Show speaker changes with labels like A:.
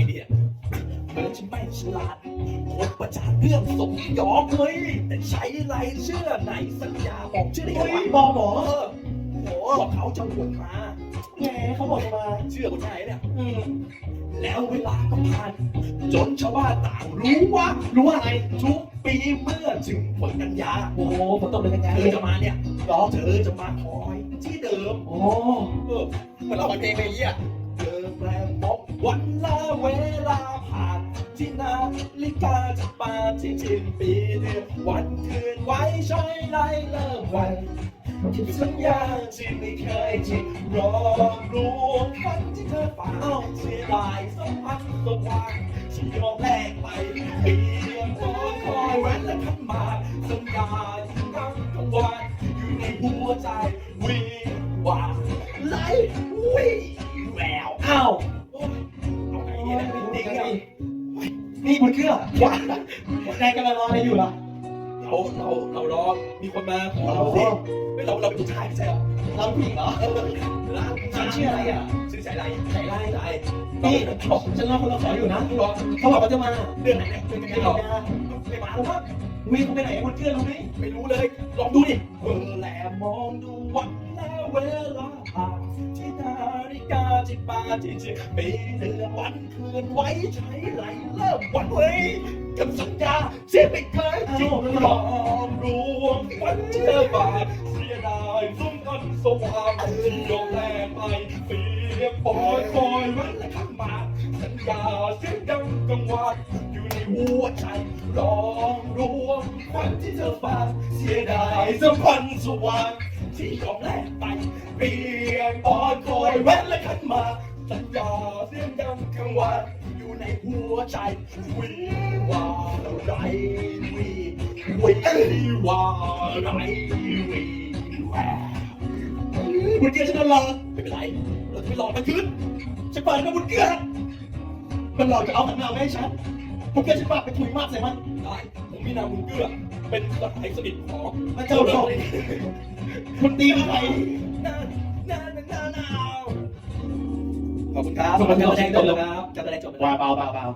A: ไม่ดีอะเธอจะไม่ฉลาดคนประจานเรื่องสมยอมเฮ้ยแต่ใช้ไรเชื่อไหนสัญญาบอกชื่อได้
B: เฮ้
A: ไง
B: ยวะบอกหมอ
A: เออ
B: โอ้
A: ว่าเขาจะบวชมา
B: แหมเขาบอกมา
A: เชื่อคนไหนเนี่ย
B: อืม
A: แล้วเวลาก็ผ่าน จนชาวบ้านต่างรู้ว่า
B: รู้ว่าอะไร
A: ทุกปีเมื่อถึงวันกันยา
B: โอ้ฝนตกเลยกันไง
A: เธอจะมาเนี่ยรอเธอจะมาคอย ที่เดิม
B: โอ้
A: เออเหมือนเราไปเพลงไปเยี่ย ที่นาฬิกาจะปาที่ชินปีเดือนวันคืนไว้ใช้ไรเริ่มวันที่สัญญาที่ไม่เคยจริงรอรู้ฝันที่เธอฝันเสียดายสัมพันธ์สว่างที่ยอมแลกไปเพียงพอคอยแว้นและขันมาสัญญาที่ทั้งกังวานอยู่ในหัวใจวิวาไหลวิแวว
B: อ้าว
A: โอ้ยเอา นี่
B: คุณเกื้อว้าในกำลังรออะไรอยู่ล่ะ
A: เราเราเรารอมีคนมาขอเราสิไม่เราเราเป็นผู้ชายไม่ใช่เหรอ
B: เราผู้หญิงเหรอ
A: เออร้าน
B: ฉันชื่ออะไรอะ
A: ชื่อสายไร
B: ใส่ไล่
A: สาย
B: นี่
A: นี่
B: ฉันรอคนเราขออยู่นะ
A: รอ
B: เขาบอกว่าจะมา
A: เดือนไหนเนี่ยเดือนกัน
B: ไม่
A: ยาย
B: บ
A: น
B: อกนะ
A: ไม่มาแล้วมั้ง
B: วิ่งเขาไปไหนคุณเกื้อรู้ไหม
A: ไม่รู้เลยลองดูดิเออแลมองดูวันและเวลาผ่านที่นาฬิ กาที่ปาที่จิปีเดือนวันคืนไว้ใช้ไหลเริ่มวันเว้ยกับสัญญาเสียไม่เคยจริงหลอกลวงวันเชื่อบาทเสียดายซุ้มกันสว่างที่ยอมแลกไปเปียกปอยคอยวันและขันหมาสัญญาเสียงดังกังวานอยู่ในหัวใจรองรวมวันที่เธอฝากเสียดายสัมพันธ์สว่าง ที่ยอมแลกไปเปลี่ยกปอยคอยแว้นและขันมาสัญญาเสียงดังกังวานอยู่ในหัวใจวิวาไรวีวิวาไรวีแวว
B: คุณเกื้อฉันโดนหลอก
A: ไม่เป็นไรเราจะไปหลอกมันคืน
B: ฉันเปิดมาคุณเกื้อมันหลอกจะเอาขันมาไม่ให้ฉัน คุณเกื้อฉันฝากไปถุยมากใส่มัน
A: ได้ผมมีนามบุญเกื้อ เป็นสหายสนิทของ
B: พระเจ้าหลอกคุณตีมีใคร
A: นานานานาขอบคุณครับ
B: ขอบคุณครับ
A: การแสดงจบแล้วครับการแสดงจบแล้ว
B: ว้าเบาเบาเบา